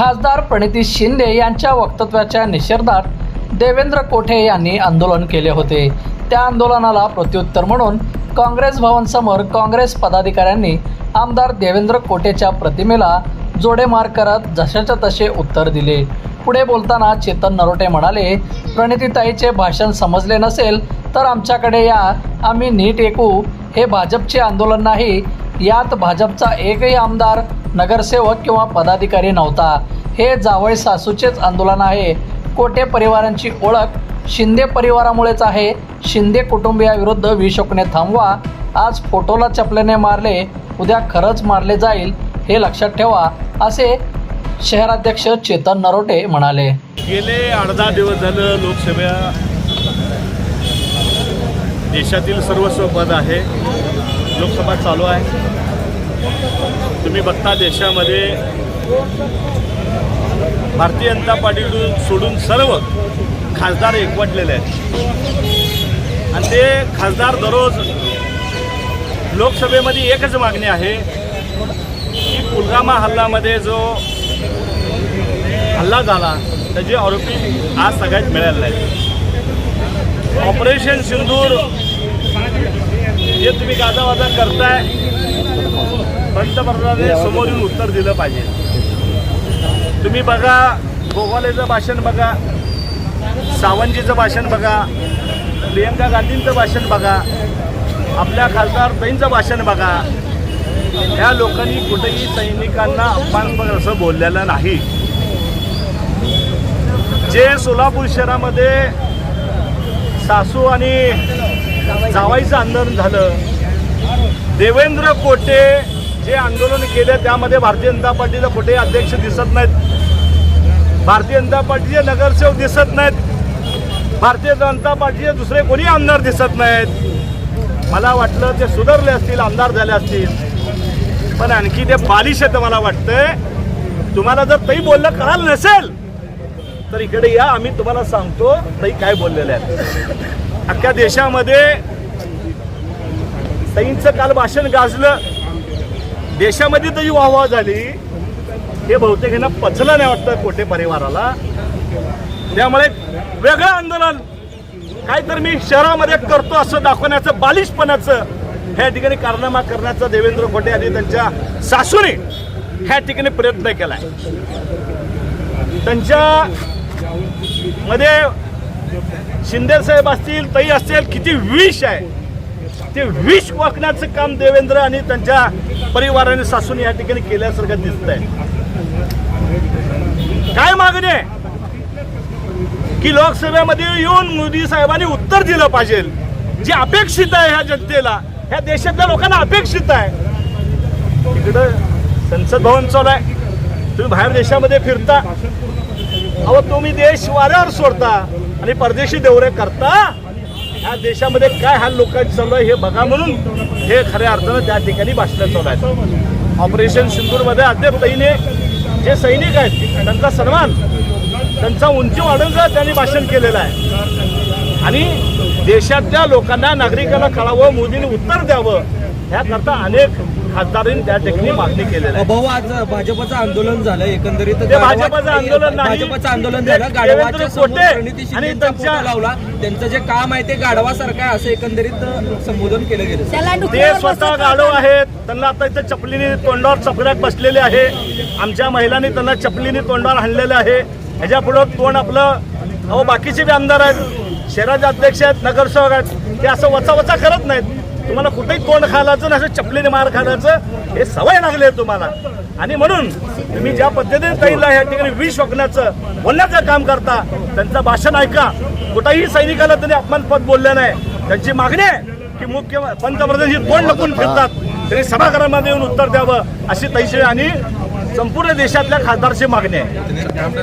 खासदार प्रणिती शिंदे यांच्या वक्तव्याच्या निषेधात देवेंद्र कोठे यांनी आंदोलन केले होते. त्या आंदोलनाला प्रत्युत्तर म्हणून काँग्रेस भवनसमोर काँग्रेस पदाधिकाऱ्यांनी आमदार देवेंद्र कोटेच्या प्रतिमेला जोडेमार करत जशाच्या तसे उत्तर दिले. पुढे बोलताना चेतन नरोटे म्हणाले प्रणितीताईचे भाषण समजले नसेल तर आमच्याकडे या आम्ही नीट ऐकू. हे भाजपचे आंदोलन नाही यात भाजपचा एकही आमदार नगरसेवक किंवा पदाधिकारी नव्हता. हे जावळ सासूचेच आंदोलन आहे. कोटे परिवारांची ओळख शिंदे परिवारामुळेच आहे. शिंदे कुटुंबियाविरुद्ध विशोकने थांबवा. आज फोटोला चपलेने मारले उद्या खरंच मारले जाईल हे लक्षात ठेवा असे शहराध्यक्ष चेतन नरोटे म्हणाले. गेले अर्धा दिवस झालं लोकसभा देशातील सर्वस्व पद आहे. लोकसभा चालू आहे. तुम्ही बघता देशामध्ये भारतीय जनता पार्टी सोडून सर्व खासदार एकवटलेले आहेत. आणि ते खासदार दररोज लोकसभेमध्ये एकच मागणी आहे की पुलवामा हल्ल्यामध्ये जो हल्ला झाला त्याचे आरोपी आज सगळ्यात मिळालेले आहेत ऑपरेशन सिंदूर जे तुम्ही गाजावाजा करताय पंतप्रधानाने समोर येऊन उत्तर दिलं पाहिजे. तुम्ही बघा गोवालेचं भाषण बघा सावंतजीचं भाषण बघा प्रियंका गांधींचं भाषण बघा आपल्या खासदार ताईंचं भाषण बघा. या लोकांनी कुठेही सैनिकांना अपमानस्पद असं बोललेलं नाही. जे सोलापूर शहरामध्ये सासू आणि जावाईचं आंदोलन झालं देवेंद्र कोटे जे आंदोलन केले त्यामध्ये भारतीय जनता पार्टीचे कुठेही अध्यक्ष दिसत नाहीत. भारतीय जनता पार्टीचे नगरसेवक दिसत नाहीत. भारतीय जनता पार्टीचे दुसरे कोणी आमदार दिसत नाहीत. मला वाटलं ते सुधारले असतील आमदार झाले असतील. पण आणखी ते बालिश आहे मला वाटतंय. तुम्हाला जर तई बोललं कळालं नसेल तर इकडे या आम्ही तुम्हाला सांगतो तई काय बोललेले आहेत. अख्ख्या देशामध्ये तईंचं काल भाषण गाजलं. देशामध्ये तरी वाहवा झाली. हे बहुतेक यांना पचलं नाही वाटतं कोटे परिवाराला. त्यामुळे वेगळं आंदोलन काय तर मी शहरामध्ये करतो असं दाखवण्याचं बालिशपणाचं ह्या ठिकाणी कारनामा करण्याचा देवेंद्र खोटे आणि त्यांच्या सासूने ह्या ठिकाणी प्रयत्न केलाय. त्यांच्या मध्ये शिंदे साहेब असतील तई असतील किती विष आहे. ते विष वाकण्याचं काम देवेंद्र आणि त्यांच्या परिवाराने सासून या ठिकाणी केल्यासारखं दिसत आहे काय मागणी? आहे की लोकसभेमध्ये येऊन मोदी साहेबांनी उत्तर दिलं पाहिजे. जे अपेक्षित आहे ह्या जनतेला ह्या देशातल्या लोकांना अपेक्षित आहे. इकडं संसद भवन चालू आहे. तुम्ही बाहेर देशामध्ये फिरता. अहो तुम्ही देश वाऱ्यावर सोडता आणि परदेशी दौरे करता. ह्या देशामध्ये काय हाल लोकांचं चालू आहे हे बघा म्हणून हे खऱ्या अर्थानं त्या ठिकाणी भाषण चालू आहेत. ऑपरेशन सिंधूरमध्ये अद्याप तैने जे सैनिक आहेत त्यांचा सन्मान त्यांचा उंची वाढवण्याचं त्यांनी भाषण केलेलं आहे. आणि देशातल्या लोकांना नागरिकांना कळावं मोदींनी उत्तर द्यावं ह्याकरता अनेक खासदारांनी त्या ठिकाणी मागणी केलेली आहे. भाऊ आज भाजपचं आंदोलन झालं एकंदरीत ते भाजपचं आंदोलन नाही. भाजपचं आंदोलन झालं गाढवाच्या समोर कोटे प्रणिती आणि फोटो लावला. त्यांचं जे काम आहे ते गाढवासारखं आहे असं एकंदरीत संबोधन केलं गेलं. ते स्वतः. गाढव आहेत. त्यांना आता इथं चपलीने तोंडावर चपल्यात बसलेले आहे. आमच्या महिलांनी त्यांना चपलीने तोंडावर हाणलेलं आहे. ह्याच्या पुढं तोंड आपलं अहो बाकीचे बी आमदार आहेत. शहराचे अध्यक्ष आहेत नगरसेवक आहेत. ते असं वचा वचा करत नाहीत. तुम्हाला कुठेही तोंड खायचं असं चपलीने मार खालायचं हे सवय लागले तुम्हाला. आणि म्हणून तुम्ही ज्या पद्धतीने ताईला या ठिकाणी विष वागण्याचं बोलण्याचं काम करता त्यांचं भाषण ऐका. कुठेही सैनिकाला त्यांनी अपमानपद बोलले नाही. त्यांची मागणी आहे की मुख्य पंतप्रधान ही तोंड लपून फिरतात त्यांनी सभागृहामध्ये येऊन उत्तर द्यावं अशी तैशी आणि संपूर्ण देशातल्या खासदारची मागणी आहे.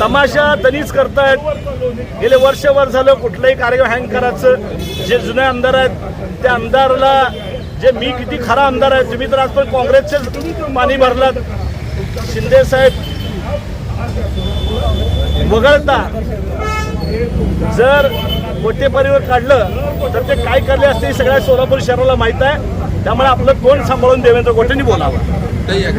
तमाशा त्यांनीच करतायत. गेले वर्षभर झालं कुठलाही कार्यक्रम हँग करायचं. जे जुने आमदार आहेत त्या आमदारला जे मी किती खरा आमदार आहे तुम्ही तर आज पण काँग्रेसचेच पाणी भरलात. शिंदे साहेब वगळता जर मोठे परिवार काढलं तर ते काय करले असते हे सगळ्या सोलापूर शहराला माहीत आहे. त्यामुळे आपलं तोंड सांभाळून देवेंद्र गोटेंनी बोलावं? daí é.